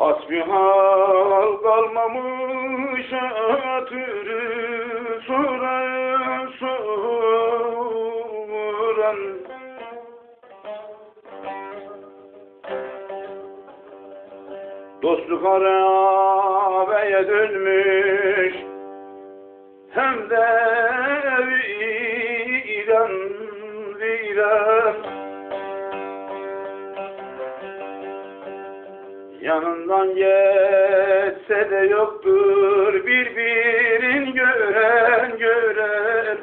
Hasbihal kalmamış hatırı soran. Soran Dostluk harabeye dönmüş hem de viran viran Yanından geçse de yoktur birbirin gören gören.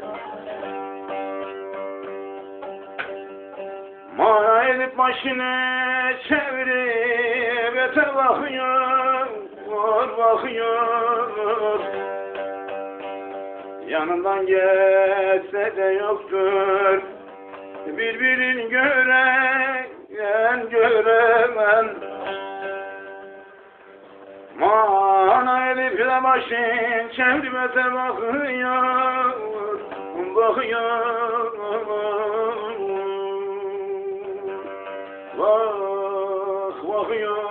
Mana edip başını çevirip ete bakıyor bakıyor. Yanından geçse de yoktur birbirin gören gören başın çevrime de bakıyor, bakıyor. Bak, bakıyor.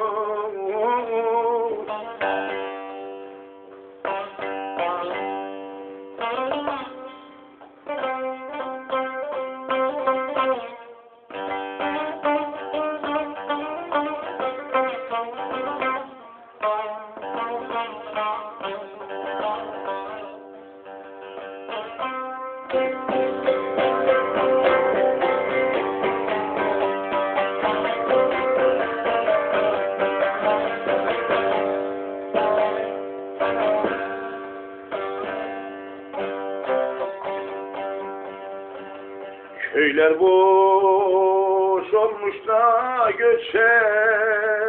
Köyler boş olmuş da göçeli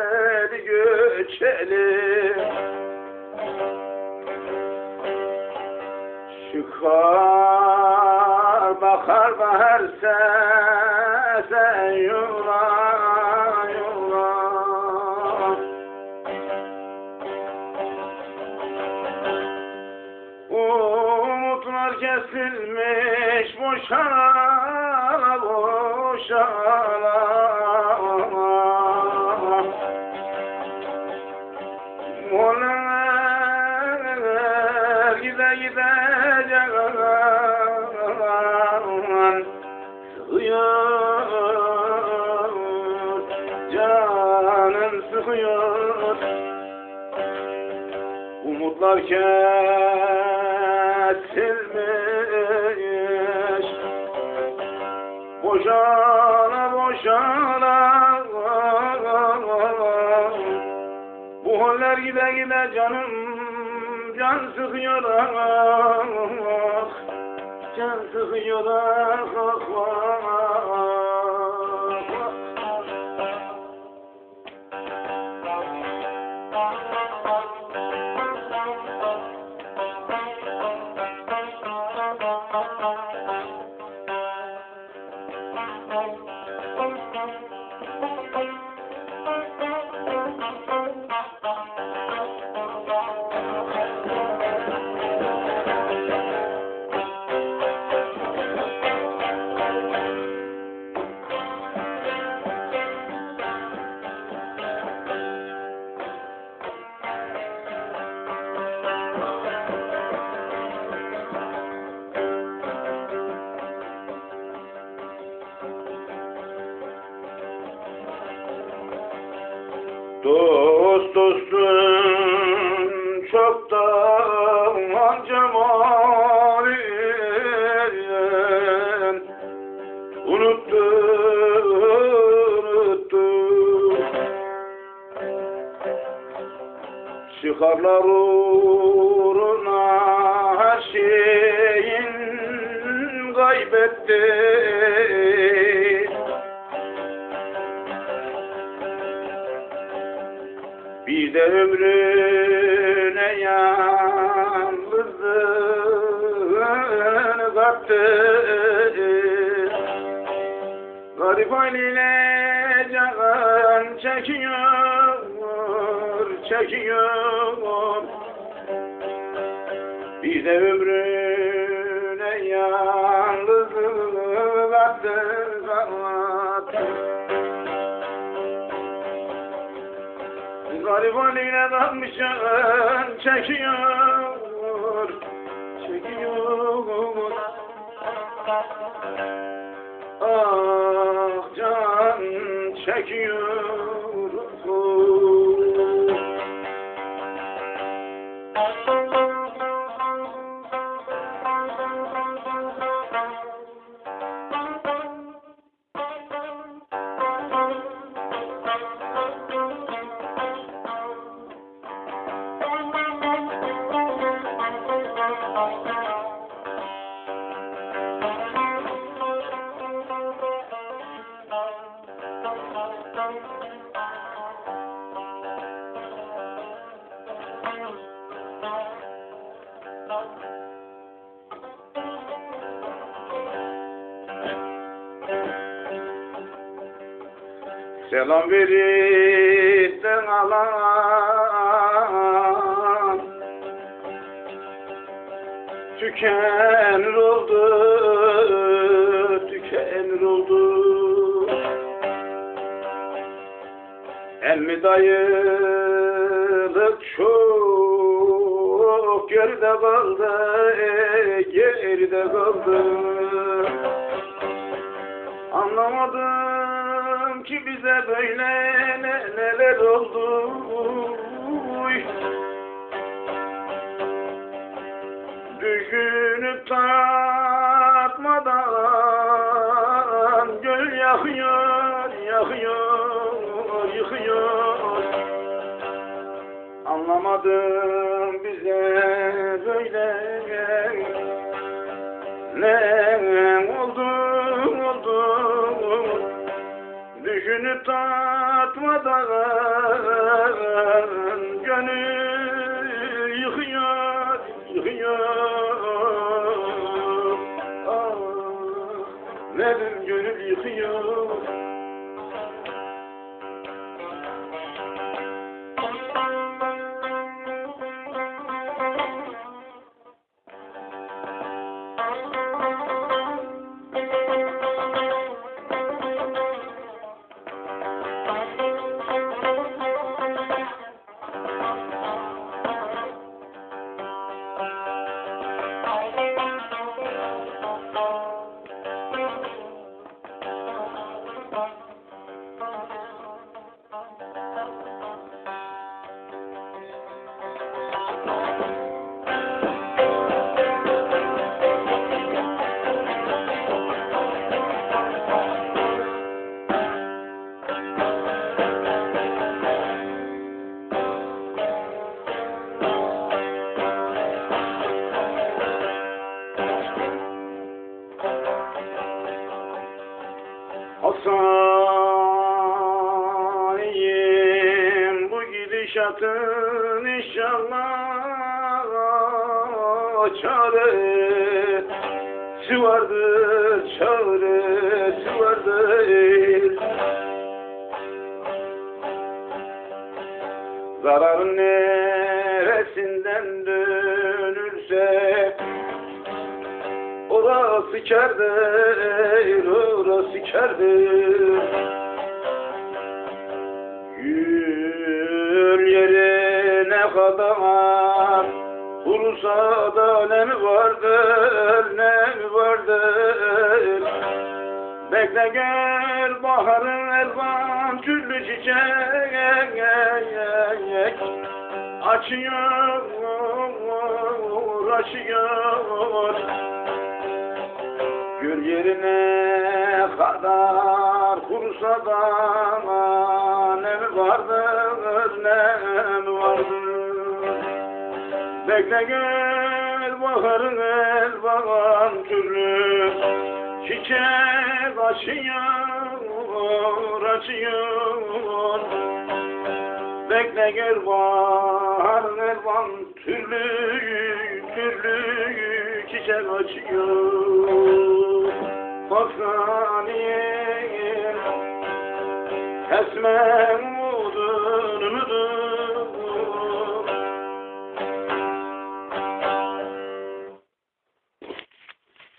göçeli. Çıkar bakar da her sese yura yura. Umutlar kesilmiş boşana boşana Moller gide gide can sıkıyor Canın sıkıyor Umutlar kesilmiş Boşana boşana. Bu haller gide gide canım Can sıkıyor. Ah Can sıkıyor. ah ah Dost çoktan cemalin Unuttu, unuttu Çıkarlar uğruna her şeyin kaybetti Bir de ömrüm yalnızlığını kattı. Garip haliyle can çekiyor, çekiyor. Bir de ömrüne Garip haline dalmış can çekiyor, çekiyor. Ah can çekiyor. Selam verip de alan. Tükenir oldu, tükenir oldu. Elmi dayılık çok geride kaldı, geride kaldı. Anlamadım ki bize böyle ne, neler oldu. Düşünüp tartmadan göl yakıyor, yakıyor, yıkıyor. Anlamadım tatmadan gönül yıkıyor, yıkıyor. Ah, nedir gönül yıkıyor. Hasaniyim bu gidişatın inşallah çaresi vardır, çaresi vardır. Zararın neresinden dönülse Orası kârdır, orası kârdır. Gül yerine kadar Kurusa da ne mi vardır, ne mi vardır? Bekle gel baharın elvan türlü çiçek. Açıyor, açıyor yerine kadar kurusa da ne vardır, ne vardır. Bekle gel baharın el bakan türlü Çiçek açıyor, açıyor. Bekle gel baharın el bakan türlü Türlü çiçek açıyor Baksaniye Kesmem